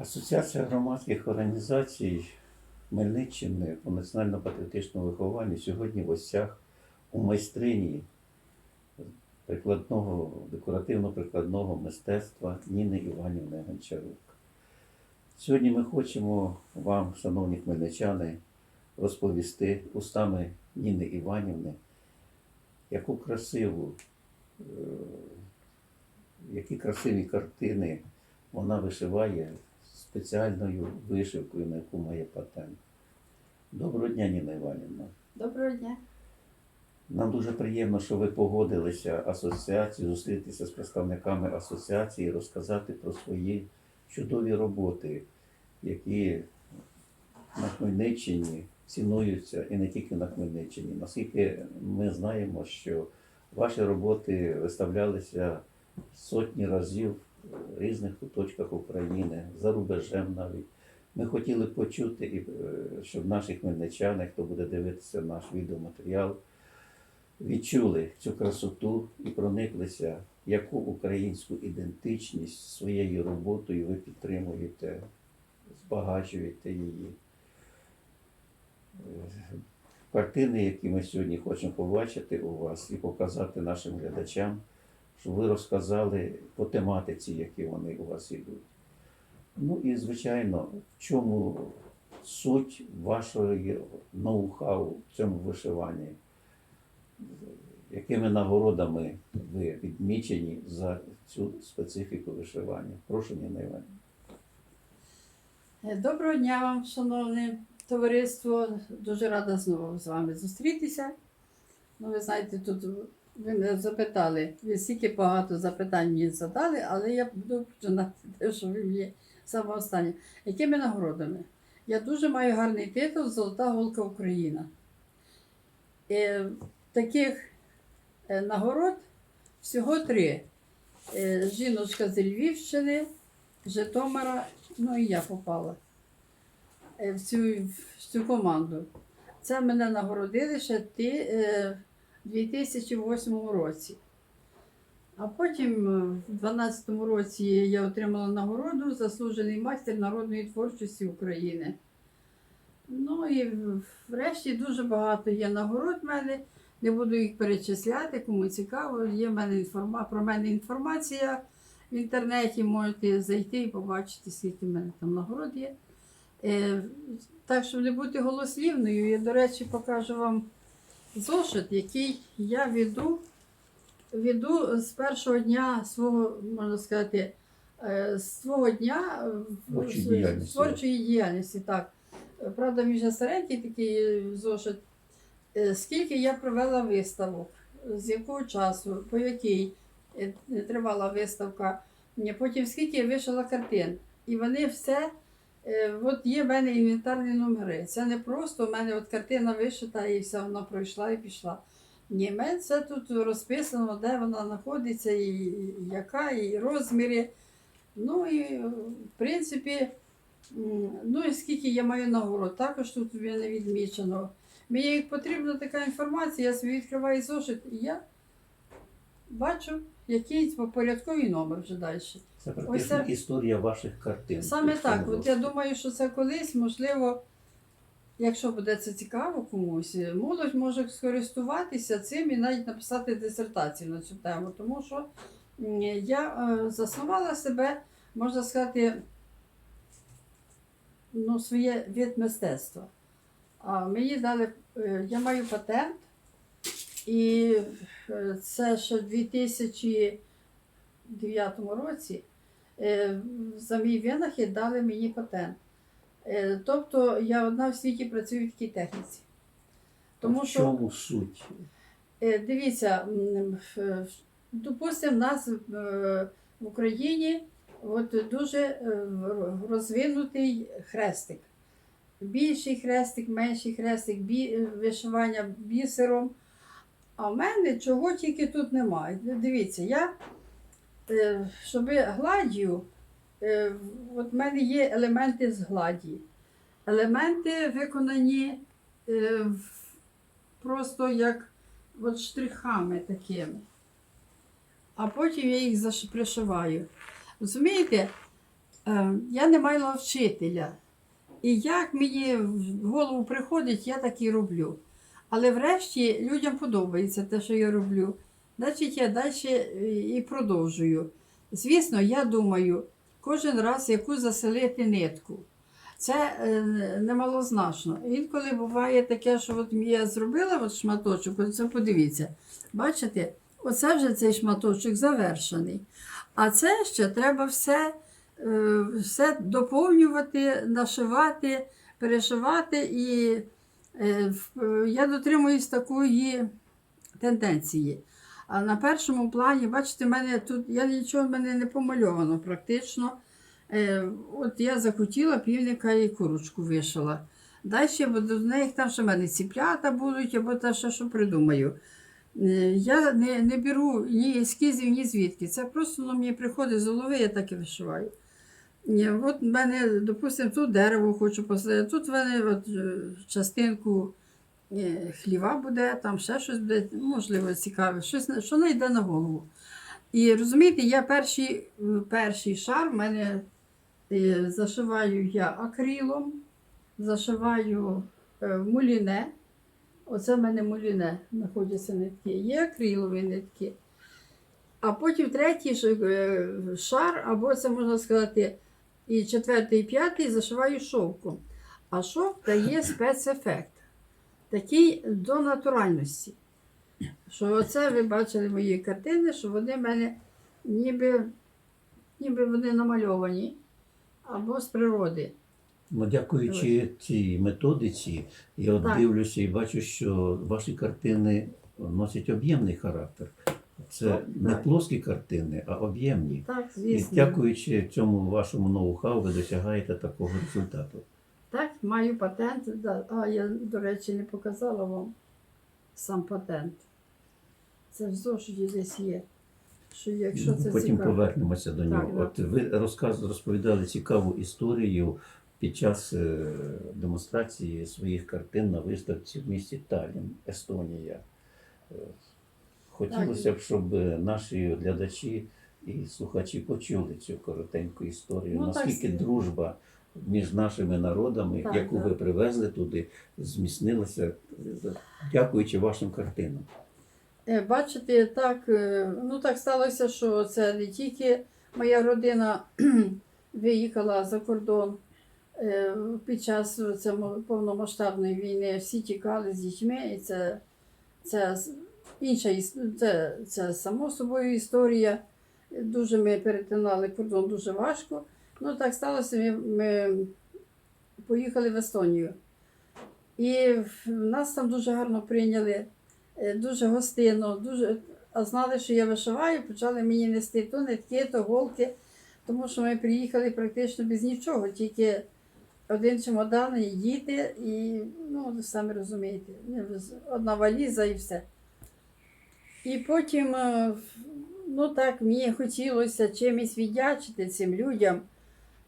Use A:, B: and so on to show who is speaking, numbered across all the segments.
A: Асоціація громадських організацій Хмельниччини по національно-патріотичному вихованню сьогодні в гостях у майстрині прикладного, декоративно-прикладного мистецтва Ніни Іванівни Гончарук. Сьогодні ми хочемо вам, шановні хмельничани, розповісти устами Ніни Іванівни, яку красиву, е, які красиві картини вона вишиває спеціальною вишивкою, на яку має патент. Доброго дня, Ніна Іванівна.
B: Доброго дня.
A: Нам дуже приємно, що ви погодилися асоціацію, зустрітися з представниками асоціації, і розказати про свої чудові роботи, які на Хмельниччині цінуються і не тільки на Хмельниччині. Наскільки ми знаємо, що ваші роботи виставлялися сотні разів в різних куточках України, за рубежем навіть. Ми хотіли почути, і, е, щоб наші хмельничани, хто буде дивитися наш відеоматеріал, відчули цю красоту і прониклися, яку українську ідентичність своєю роботою ви підтримуєте, збагачуєте її. Е, Картини, які ми сьогодні хочемо побачити у вас і показати нашим глядачам, щоб ви розказали по тематиці, які вони у вас ідуть. Ну і, звичайно, в чому суть вашої ноу-хау в цьому вишиванні? Якими нагородами ви відмічені за цю специфіку вишивання? Прошу, Ніна Іванівна.
B: Доброго дня вам, шановне товариство. Дуже рада знову з вами зустрітися. Ну, ви знаєте, тут ви мене запитали, ви стільки багато запитань мені задали, але я буду починати те, що ви мені саме останнє. Якими нагородами? Я дуже маю гарний титул Золота голка Україна. Е, таких е, нагород всього три. Е, жіночка з Львівщини, Житомира, ну і я попала е, в цю, в цю команду. Це мене нагородили ще ти, 2008 році. А потім е, в 2012 році я отримала нагороду Заслужений майстер народної творчості України. Ну і врешті дуже багато є нагород в мене. Не буду їх перечисляти, кому цікаво. Є в мене інформа... про мене інформація в інтернеті. Можете зайти і побачити, скільки в мене там нагород є. Е, так, щоб не бути голослівною, я, до речі, покажу вам зошит, який я веду, веду з першого дня свого, можна сказати, е, з свого дня
A: Творчої діяльності.
B: творчої діяльності. Так. Правда, вже старенький такий зошит. Е, Скільки я провела виставок, з якого часу, по якій е, тривала виставка, потім скільки я вишила картин. І вони все, от є в мене інвентарні номери. Це не просто в мене от картина вишита і все, вона пройшла і пішла. Ні, мене це тут розписано, де вона знаходиться, і, яка, і розміри. Ну і е, в принципі, ну і скільки я маю нагород, також тут в мене відмічено. Мені потрібна така інформація, я собі відкриваю зошит і я бачу якийсь порядковий номер вже далі.
A: Це практично
B: це-
A: історія ваших картин.
B: Саме так. От я думаю, що це колись, можливо, якщо буде це цікаво комусь, молодь може скористуватися цим і навіть написати дисертацію на цю тему. Тому що м, я е, заснувала себе, можна сказати, ну, своє від мистецтва. А мені дали, е, я маю патент, і е, це ще в 2009 році е, за мій винахід дали мені патент. Е, Тобто я одна в світі працюю в такій техніці. Тому
A: в
B: що,
A: суть?
B: дивіться, допустимо, в нас в Україні от дуже розвинутий хрестик. Більший хрестик, менший хрестик, бі- вишивання бісером. А в мене чого тільки тут немає. Дивіться, я, е, щоб гладдю, е, от в мене є елементи з гладі. Елементи виконані е, просто як от штрихами такими. А потім я їх пришиваю. Розумієте? Я не мала вчителя. І як мені в голову приходить, я так і роблю. Але врешті людям подобається те, що я роблю. Значить, я далі і продовжую. Звісно, я думаю, кожен раз яку заселити нитку. Це е, немалозначно. Інколи буває таке, що от я зробила от шматочок, от це подивіться. Бачите, оце вже цей шматочок завершений. А це ще треба все, е, все доповнювати, нашивати, перешивати. І е, я дотримуюсь такої тенденції. А на першому плані, бачите, мене тут я нічого в мене не помальовано практично. Е, от я захотіла півника і курочку вишила. Далі до них там ще в мене ціплята будуть, або те, що придумаю. Е, Я не, не беру ні ескізів, ні звідки. Це просто воно мені приходить з голови, я так і вишиваю. Ні, От в мене, допустимо, тут дерево хочу посадити, тут в мене от, е, частинку е, хліва буде, там ще щось буде, можливо, цікаве, щось, що не йде на голову. І розумієте, я перший, е, перший шар в мене зашиваю я акрилом, зашиваю муліне. Оце в мене муліне знаходяться нитки. Є акрилові нитки. А потім третій шар, або це можна сказати, і четвертий, і п'ятий зашиваю шовком. А шовк дає спецефект. Такий до натуральності. Що оце ви бачили мої картини, що вони в мене ніби, ніби вони намальовані або з природи.
A: Ну, дякуючи цій методиці, я от
B: Так.
A: дивлюся і бачу, що ваші картини носять об'ємний характер. Це
B: Так,
A: не
B: так.
A: плоскі картини, а об'ємні.
B: Так,
A: І дякуючи цьому вашому ноу-хау, ви досягаєте такого результату.
B: Так, маю патент. Да. А я, до речі, не показала вам сам патент. Це в зошиті десь є. Що якщо це
A: Ну, Потім
B: цікаво.
A: повернемося до нього.
B: да.
A: От ви розказ розповідали цікаву історію під час е, демонстрації своїх картин на виставці в місті Таллін, Естонія. Хотілося б, щоб е, наші глядачі і слухачі почули цю коротеньку історію.
B: Ну,
A: Наскільки
B: с-
A: дружба між нашими народами,
B: Так,
A: яку
B: так.
A: ви привезли туди, зміцнилася дякуючи вашим картинам.
B: Е, Бачите, так, е, ну так сталося, що це не тільки моя родина виїхала за кордон під час повномасштабної війни, всі тікали з дітьми, і це, це інша це, це само собою історія. Дуже ми перетинали кордон дуже важко. Ну так сталося, ми, ми поїхали в Естонію. І нас там дуже гарно прийняли е, дуже гостинно, дуже, а знали, що я вишиваю, почали мені нести то нитки, то голки, тому що ми приїхали практично без нічого, тільки один чемодан, і діти, і ну, самі розумієте, одна валіза і все. І потім, е, ну так, мені хотілося чимось віддячити цим людям.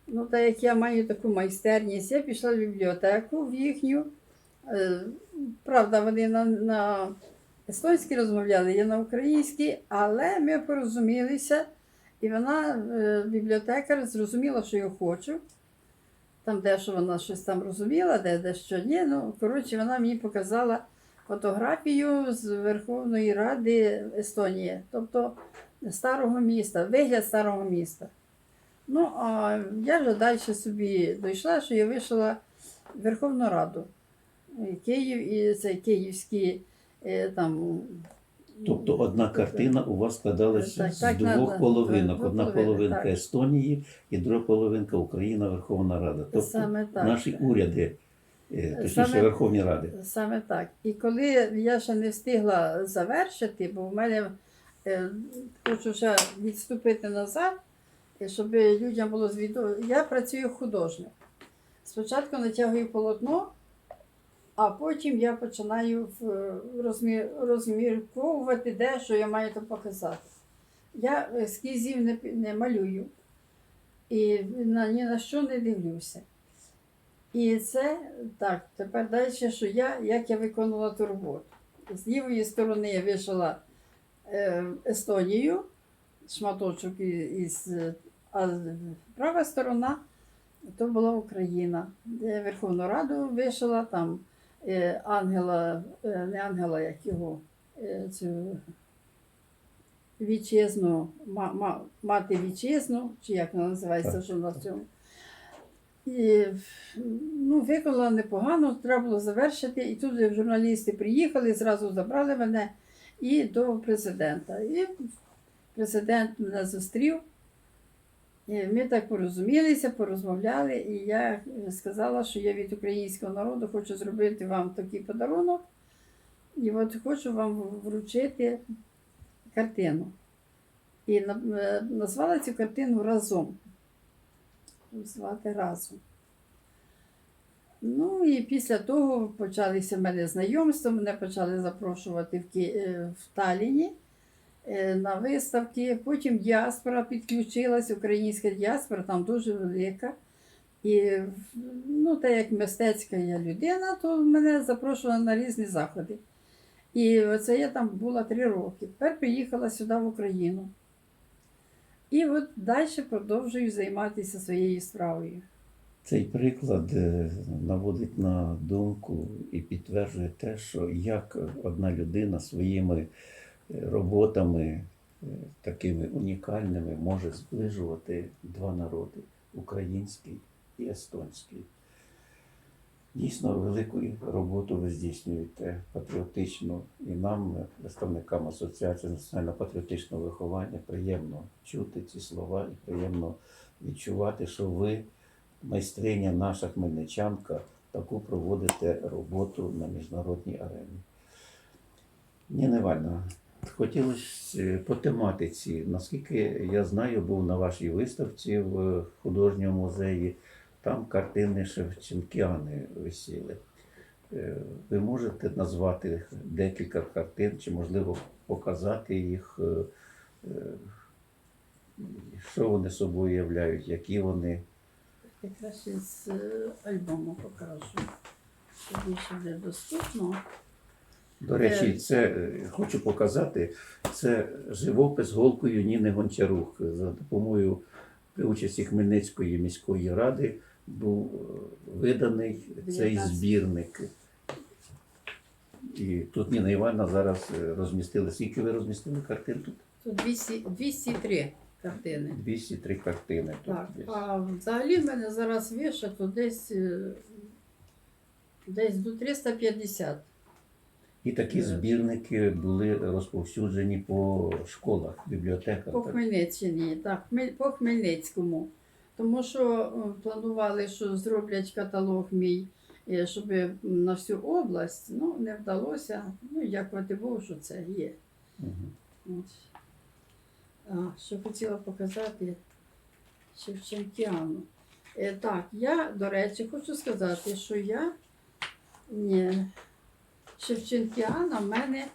B: Ну, так як я маю таку майстерність, я пішла в бібліотеку в їхню. Е, Правда, вони на, на естонській розмовляли, я на українській, але ми порозумілися, і вона, е, бібліотекар, зрозуміла, що я хочу. Там дещо вона щось там розуміла, де дещо ні. Ну, коротше, вона мені показала фотографію з Верховної Ради Естонії, тобто старого міста, вигляд старого міста. Ну, а я вже далі собі дійшла, що я вийшла в Верховну Раду. Київ і це київські е, там.
A: Тобто одна картина у вас складалася
B: Так,
A: з
B: так,
A: двох
B: надо.
A: половинок.
B: Двох
A: Одна половинка
B: так.
A: Естонії і друга половинка Україна, Верховна Рада. Тобто
B: Саме так.
A: наші уряди, точніше
B: Саме-
A: Верховні Ради.
B: Саме так. І коли я ще не встигла завершити, бо в мене е, хочу ще відступити назад, щоб людям було звідомо. Я працюю художник. Спочатку натягую полотно, а потім я починаю розмір, розмірковувати, де що я маю там показати. Я ескізів не, не малюю і на, ні на що не дивлюся. І це так, тепер далі, що я, як я виконувала ту роботу. З лівої сторони я вишила е, Естонію, шматочок із, А права сторона то була Україна. Де Верховну Раду вишила там е, ангела, е, не ангела, як його, е, цю вітчизну, ма, ма, мати вітчизну, чи як вона називається, що на цьому. І ну, виконала непогано, треба було завершити. І тут журналісти приїхали, зразу забрали мене і до президента. І президент мене зустрів. І ми так порозумілися, порозмовляли, і я сказала, що я від українського народу хочу зробити вам такий подарунок. І от хочу вам вручити картину. І е, назвала цю картину разом. Звати разом. Ну і після того почалися в мене знайомства, мене почали запрошувати в, Ки... е, в Таліні е, на виставки. Потім діаспора підключилась, українська діаспора, там дуже велика. І ну, так як мистецька я людина, то мене запрошували на різні заходи. І оце я там була три роки. Тепер приїхала сюди в Україну. І от далі продовжую займатися своєю справою.
A: Цей приклад е, наводить на думку і підтверджує те, що як одна людина своїми е, роботами е, такими унікальними може зближувати два народи український і естонський. Дійсно, велику роботу ви здійснюєте патріотичну, і нам, представникам Асоціації національно-патріотичного виховання, приємно чути ці слова і приємно відчувати, що ви майстриня наша хмельничанка, таку проводите роботу на міжнародній арені. Ніна Івановна, хотілося по тематиці. Наскільки я знаю, був на вашій виставці в художньому музеї, там картини Шевченкіани висіли. Е, Ви можете назвати декілька картин, чи можливо показати їх, е, е, що вони собою являють, які вони.
B: Якраз із е, альбому покажу. Що більше недоступно.
A: До речі, це хочу показати. Це живопис голкою Ніни Гончарук за допомогою при участі Хмельницької міської ради був е, виданий цей збірник. І тут Ніна Івановна зараз е, розмістили. Скільки ви розмістили картин тут?
B: Тут 200, 203 картини.
A: 203 картини. Тут
B: Так, а взагалі в мене зараз вишито десь, е, десь до 350.
A: І такі збірники були розповсюджені по школах, бібліотеках.
B: По? Хмельниччині, так, по Хмельницькому. Тому що е, планували, що зроблять каталог мій, е, щоб на всю область. Ну, не вдалося. Ну, дякувати Богу, що це є.
A: Мгм.
B: От. А, що хотіла показати Шевченкіану. Е, так, я, до речі, хочу сказати, що я ні, Шевченкіана в мене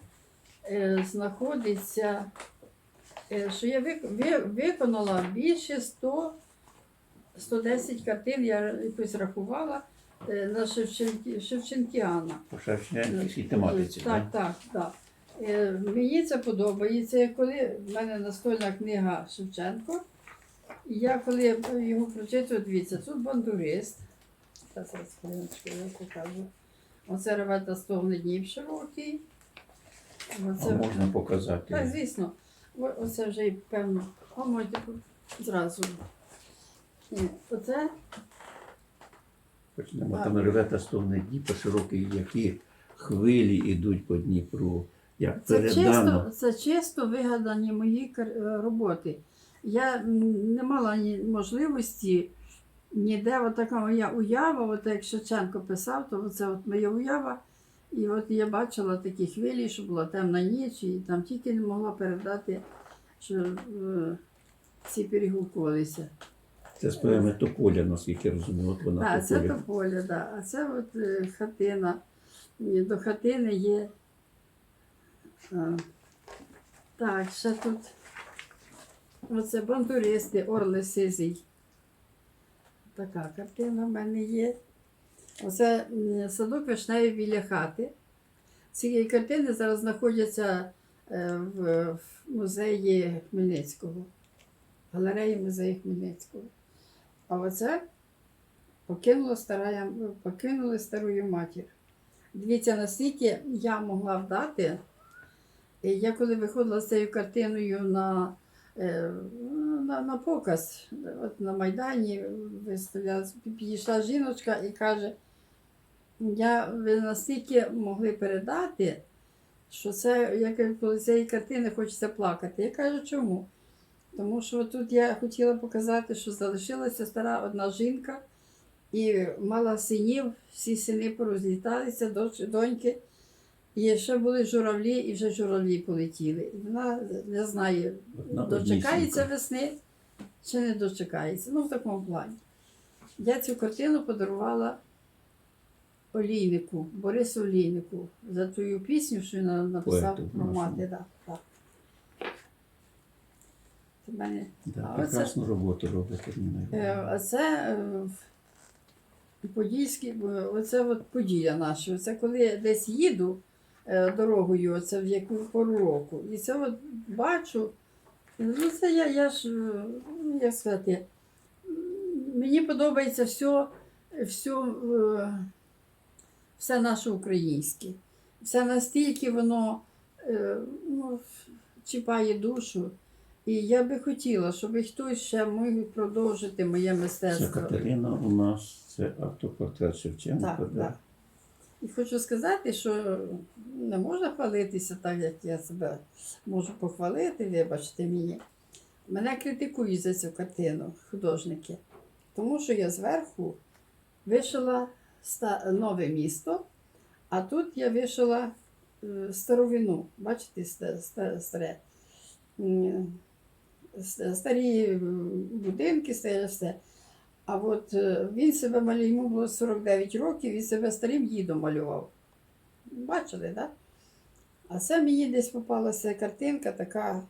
B: е, знаходиться, е, що я вик, ви, виконала більше 100, 110 картин, я якось рахувала е, на Шевченкі, Шевченкіана.
A: По Шевченківській тематиці.
B: Так, так, так. Е, Мені це подобається. Коли в мене настольна книга Шевченко, і я коли його прочитую, дивіться, тут бандурист. Зараз я покажу. Оце ревета стогне днів широкий.
A: А можна показати.
B: так, звісно. Оце вже і певно. А можете зразу. Ні, Оце
A: Почнемо. Там реве та стовне Дніпро широкий, які хвилі йдуть по Дніпру, як
B: Це
A: передано.
B: чисто, це чисто вигадані мої кар- е, роботи. Я м, не мала ні можливості ніде от така моя уява, от як Шевченко писав, то це от моя уява. І от я бачила такі хвилі, що була темна ніч, і там тільки не могла передати, що е, всі перегукувалися.
A: Це поеми Тополя, наскільки я розумію. От вона
B: Так, це
A: Тополя.
B: тополя, да. а це от е, хатина. І До хатини є. А, так, ще тут. Оце бандуристи, Орли Сизий. Така картина в мене є. Оце м, садок вишневий біля хати. Ці картини зараз знаходяться е, в, в музеї Хмельницького. галереї музею Хмельницького. А оце покинула стара, покинули старую матір. Дивіться, наскільки я могла вдати. Я коли виходила з цією картиною на, е, на, на показ, от на Майдані виставляла, підійшла жіночка і каже, я, ви настільки могли передати, що це, як коли цієї картини хочеться плакати. Я кажу, чому? Тому що тут я хотіла показати, що залишилася стара одна жінка і мала синів, всі сини порозліталися, доньки. І ще були журавлі, і вже журавлі полетіли. І вона не знає,
A: Одна
B: дочекається весни чи не дочекається. Ну, в такому плані. Я цю картину подарувала Олійнику, Борису Олійнику за твою пісню, що він написав про мати. Да, так. Мене
A: Да,
B: А оце-
A: прекрасну роботу робите,
B: А це Подільський, бо оце от Поділля наше. Оце коли я десь їду е, дорогою, оце в яку пору року. І це от бачу. Ну, це я, я ж, е, ну, як сказати, мені подобається все, все, все наше українське. Все настільки воно е, ну, чіпає душу. І я би хотіла, щоб хтось ще міг продовжити моє
A: Це
B: мистецтво.
A: Катерина у нас, це автопортрет Шевченка.
B: Так,
A: да?
B: так. І хочу сказати, що не можна хвалитися так, як я себе можу похвалити, вибачте мені. Мене критикують за цю картину художники, тому що я зверху вишила нове місто, а тут я вишила е, старовину. Бачите, ста- ста- старе. Старі будинки, старе все. А от е, він себе малював, йому було 49 років, він себе старим дідом малював. Бачили, так? Да? А це мені десь попалася картинка така,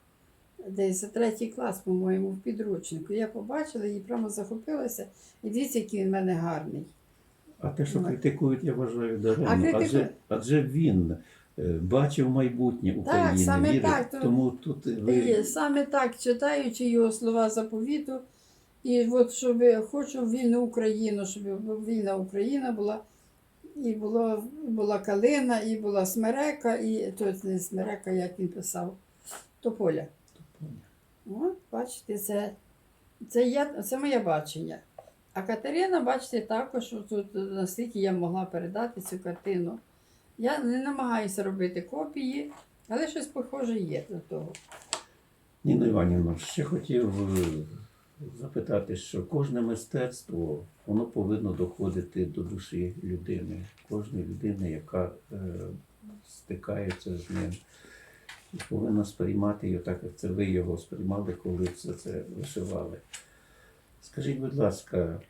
B: десь за третій клас, по-моєму, в підручнику. Я побачила і прямо захопилася. І дивіться, який він в мене гарний.
A: А те, що критикують, я вважаю даремно.
B: Критику-
A: Адже, адже він бачив майбутнє України,
B: саме
A: вірив.
B: так, то-
A: Тому тут ви
B: саме так, читаючи його слова заповіту, і от щоб хочу вільну Україну, щоб вільна Україна була, і було, була калина, і була смерека, і тут не смерека, як він писав, тополя. От, бачите, це, це, я, це моє бачення. А Катерина, бачите, також тут настільки я могла передати цю картину. Я не намагаюся робити копії, але щось похоже є до того.
A: Ніна Іванівна, ще хотів е, запитати, що кожне мистецтво воно повинно доходити до душі людини, кожної людини, яка е, стикається з ним, і повинна сприймати його так, як це ви його сприймали, коли все це вишивали. Скажіть, будь ласка,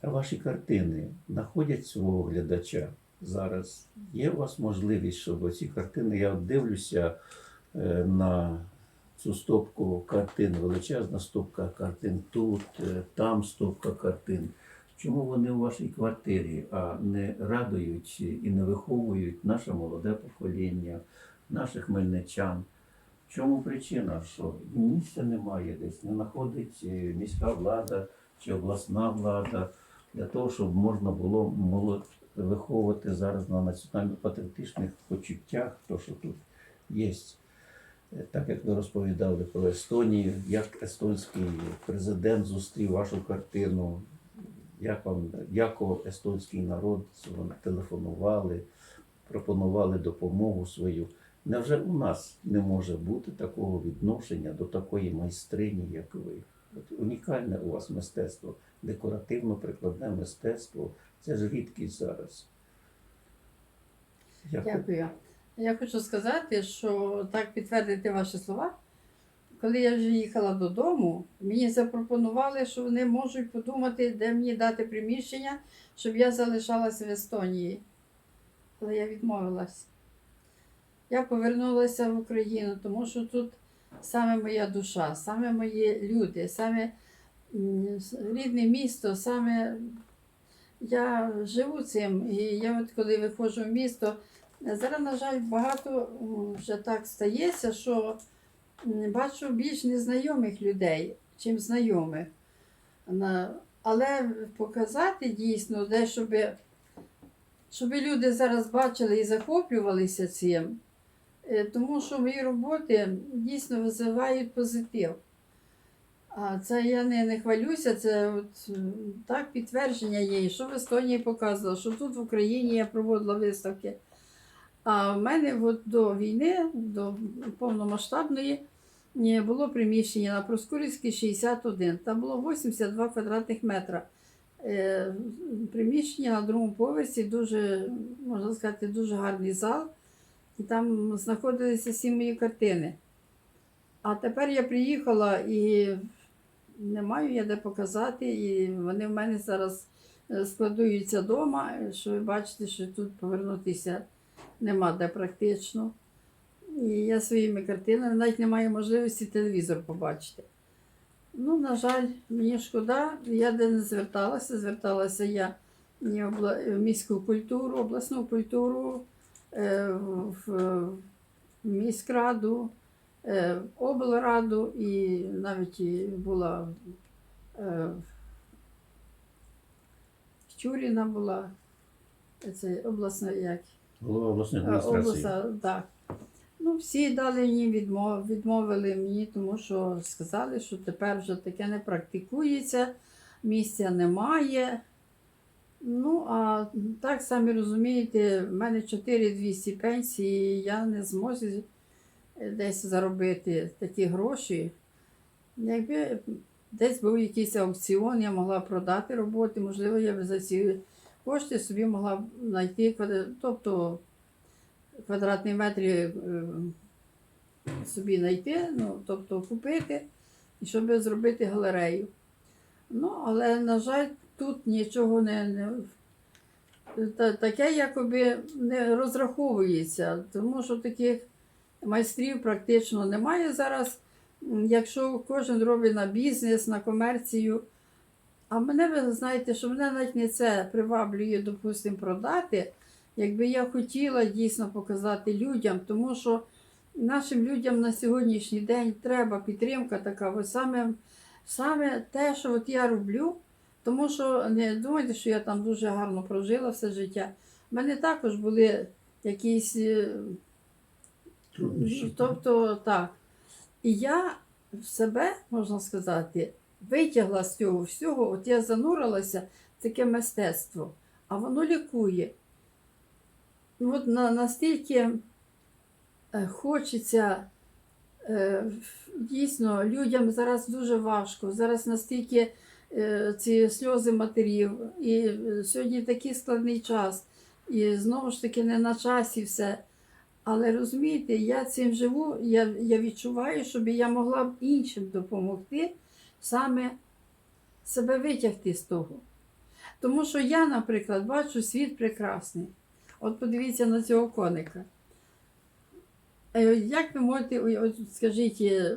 A: а ваші картини знаходять свого глядача зараз? Є у вас можливість, щоб ці картини, я дивлюся е, на цю стопку картин, величезна стопка картин тут, е, там стопка картин. Чому вони у вашій квартирі, а не радують і не виховують наше молоде покоління, наших хмельничан? В чому причина? Що місця немає десь, не знаходить е, міська влада чи обласна влада для того, щоб можна було молод виховувати зараз на національно-патріотичних почуттях, то що тут є. Е, Так як ви розповідали про Естонію, як естонський президент зустрів вашу картину, як вам дякував естонський народ, телефонували, пропонували допомогу свою. Невже у нас не може бути такого відношення до такої майстрині, як ви? От унікальне у вас мистецтво, декоративно-прикладне мистецтво. Це ж рідкість зараз. Ви-
B: Дякую. Я хочу сказати, що так підтвердити ваші слова. Коли я вже їхала додому, мені запропонували, що вони можуть подумати, де мені дати приміщення, щоб я залишалася в Естонії. Але я відмовилась. Я повернулася в Україну, тому що тут саме моя душа, саме мої люди, саме рідне місто, саме я живу цим. І я от коли виходжу в місто, зараз, на жаль, багато вже так стається, що бачу більш незнайомих людей. чим знайомих. Але показати дійсно, де щоб, щоб люди зараз бачили і захоплювалися цим, тому що мої роботи дійсно визивають позитив. А це я не, не хвалюся, це от, так підтвердження є, що в Естонії показувала, що тут в Україні я проводила виставки. А в мене от до війни, до повномасштабної, було приміщення на Проскурівській 61. Там було 82 квадратних метра. Е, приміщення на другому поверсі, дуже, можна сказати, дуже гарний зал. І там знаходилися всі мої картини. А тепер я приїхала і не маю я де показати, і вони в мене зараз е, складуються вдома, що ви бачите, що тут повернутися нема де практично. І я своїми картинами навіть не маю можливості телевізор побачити. Ну, на жаль, мені шкода, я де не зверталася. Зверталася я в міську культуру, обласну культуру, в в міськраду, е, в облраду і навіть була е, Чуріна була, це обласна як
A: Голова обласної
B: Е,
A: адміністрації.
B: Область, так. Ну, всі дали мені відмов, відмовили мені, тому що сказали, що тепер вже таке не практикується, місця немає. Ну, а так самі розумієте, в мене 4200 пенсії, я не зможу е, десь заробити такі гроші. Якби десь був якийсь аукціон, я могла продати роботи, можливо, я б за ці кошти собі могла б знайти, тобто квадратні метри е, собі знайти, ну, тобто купити, і щоб зробити галерею. Ну, але, на жаль, тут нічого не, не та- таке якоби не розраховується, тому що таких майстрів практично немає зараз. Якщо кожен робить на бізнес, на комерцію. А мене, ви знаєте, що мене навіть не це приваблює, допустимо, продати, якби я хотіла дійсно показати людям, тому що нашим людям на сьогоднішній день треба підтримка така. Ось саме, саме те, що от я роблю, тому що не думайте, що я там дуже гарно прожила все життя. У мене також були якісь. е,
A: Труднощі.
B: Тобто так. І я в себе, можна сказати, витягла з цього всього, от я занурилася в таке мистецтво, а воно лікує. Ну, От на, настільки е, хочеться е, дійсно людям зараз дуже важко. Зараз настільки ці сльози матерів, і е, сьогодні такий складний час, і знову ж таки не на часі все. Але розумієте, я цим живу, я, я відчуваю, щоб я могла б іншим допомогти саме себе витягти з того. Тому що я, наприклад, бачу світ прекрасний. От подивіться на цього коника. Е, Як ви можете, скажіть, е,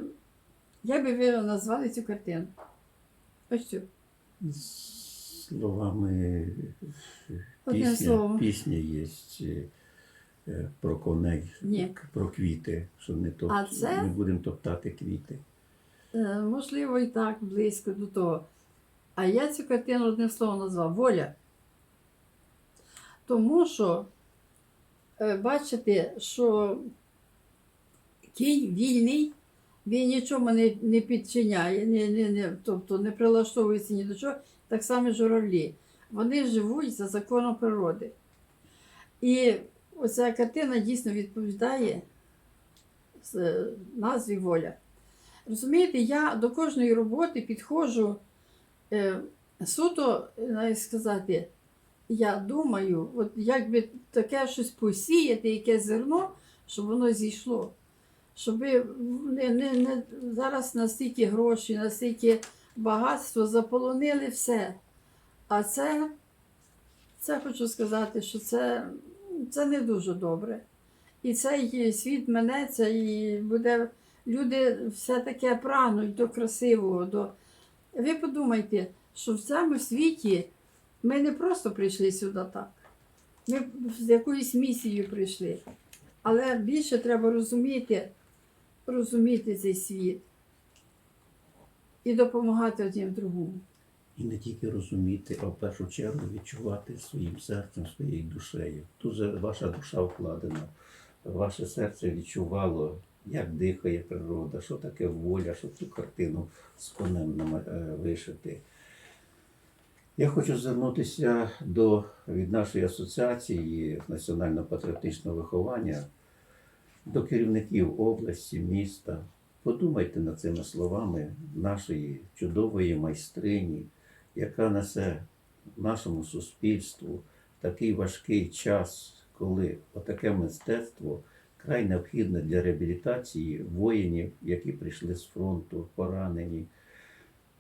B: як би ви назвали цю картину? Ось цю.
A: Словами
B: Одним
A: пісня,
B: словом.
A: пісня є е, про коней,
B: Ні.
A: про квіти, що не, топ...
B: А це?
A: не будемо топтати квіти.
B: Е, Можливо, і так близько до того. А я цю картину одним словом назвав воля. Тому що, е, бачите, що кінь вільний, він нічому не, не підчиняє, не, не, не, тобто не прилаштовується ні до чого, так само журавлі. Вони живуть за законом природи. І оця картина дійсно відповідає назві воля. Розумієте, я до кожної роботи підходжу е, суто, е, навіть сказати, я думаю, от як би таке щось посіяти, якесь зерно, щоб воно зійшло. Щоб не, не, не, зараз настільки гроші, настільки багатство заполонили все. А це, це хочу сказати, що це, це не дуже добре. І цей світ минеться, і буде люди все таке прагнуть до красивого. До... Ви подумайте, що в цьому світі ми не просто прийшли сюди так. Ми з якоюсь місією прийшли. Але більше треба розуміти, розуміти цей світ. і допомагати одним другому.
A: І не тільки розуміти, а в першу чергу відчувати своїм серцем, своєю душею. Тут ваша душа вкладена, ваше серце відчувало, як дихає природа, що таке воля, щоб цю картину з конем е, вишити. Я хочу звернутися до, від нашої асоціації національно-патріотичного виховання до керівників області, міста. Подумайте над цими словами нашої чудової майстрині, яка несе нашому суспільству такий важкий час, коли отаке мистецтво край необхідне для реабілітації воїнів, які прийшли з фронту, поранені.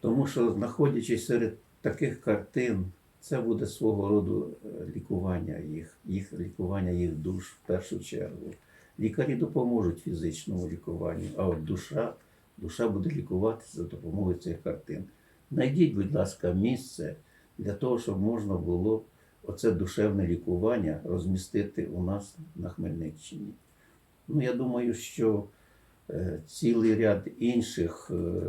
A: Тому що, знаходячись серед таких картин, це буде свого роду е, лікування їх, їх лікування їх душ в першу чергу. Лікарі допоможуть фізичному лікуванню, а от душа, душа буде лікуватися за допомогою цих картин. Найдіть, будь ласка, місце для того, щоб можна було оце душевне лікування розмістити у нас на Хмельниччині. Ну, я думаю, що е, цілий ряд інших е,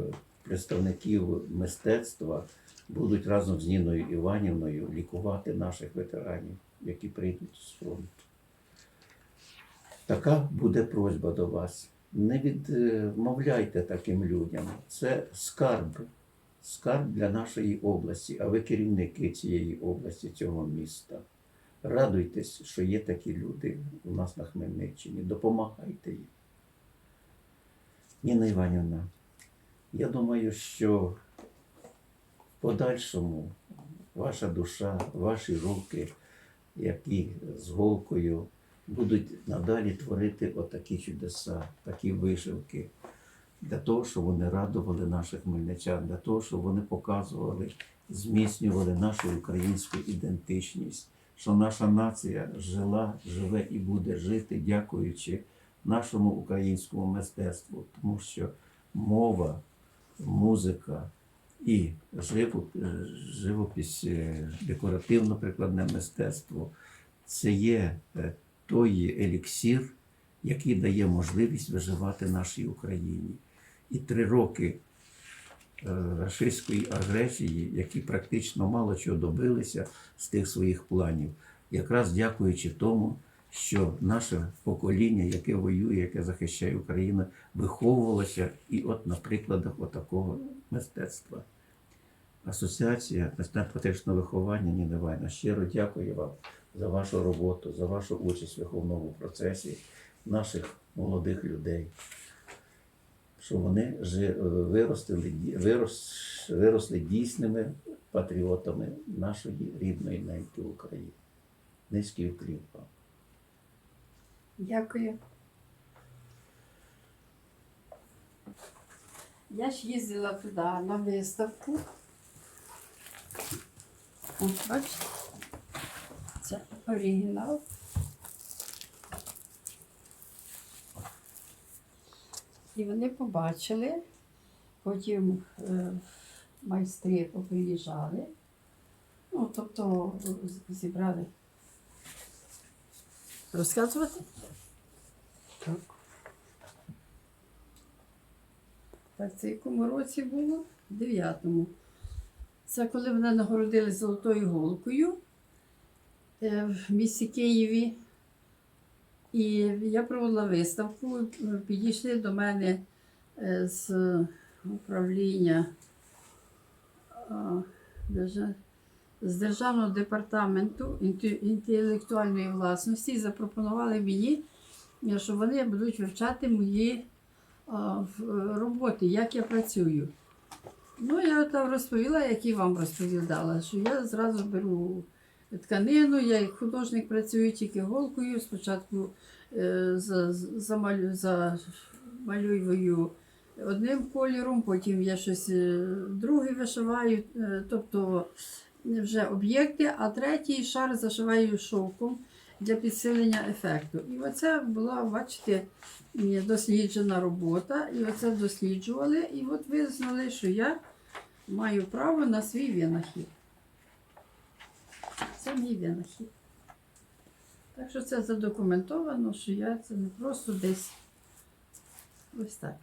A: представників мистецтва будуть разом з Ніною Іванівною лікувати наших ветеранів, які прийдуть з фронту. Така буде просьба до вас. Не відмовляйте таким людям. Це скарб, скарб для нашої області, а ви керівники цієї області, цього міста. Радуйтесь, що є такі люди у нас на Хмельниччині. Допомагайте їм. Ніна Іванівна, я думаю, що в подальшому ваша душа, ваші руки, які з голкою будуть надалі творити отакі чудеса, такі вишивки, для того, щоб вони радували наших хмельничан, для того, щоб вони показували, зміцнювали нашу українську ідентичність, що наша нація жила, живе і буде жити, дякуючи нашому українському мистецтву, тому що мова, музика і живопис, живопис е, декоративно-прикладне мистецтво це є е, той еліксір, який дає можливість виживати нашій Україні. І три роки е, рашистської агресії, які практично мало чого добилися з тих своїх планів, якраз дякуючи тому, що наше покоління, яке воює, яке захищає Україну, виховувалося і от на прикладах отакого мистецтва. Асоціація мистецтво-патріотичного виховання Ніна Іванівна, щиро дякую вам за вашу роботу, за вашу участь в виховному процесі наших молодих людей, що вони виростили, вирос, виросли дійсними патріотами нашої рідної неньки України. Низький уклін вам.
B: Дякую. Я ж їздила туди на виставку. Бачите? Це оригінал. І вони побачили, потім е, майстри поприїжджали, ну, тобто зібрали. Розказувати?
C: Так.
B: Так, це в якому році було? В дев'ятому. Це коли мене нагородили золотою голкою в місті Києві. І я проводила виставку. е, Підійшли до мене е, з управління з Державного департаменту інтелектуальної власності і запропонували мені, е, що вони будуть вивчати мої роботи, як я працюю. Ну, я там розповіла, як і вам розповідала, що я зразу беру тканину, я як художник працюю тільки голкою. Спочатку е, за- замалю, замалюю одним кольором, потім я щось е, друге вишиваю, е, тобто вже об'єкти, а третій шар зашиваю шовком для підсилення ефекту. І оце була, бачите, досліджена робота, і оце досліджували, і от визнали, що я маю право на свій винахід. Це мій винахід. Так що це задокументовано, що я це не просто десь ось так.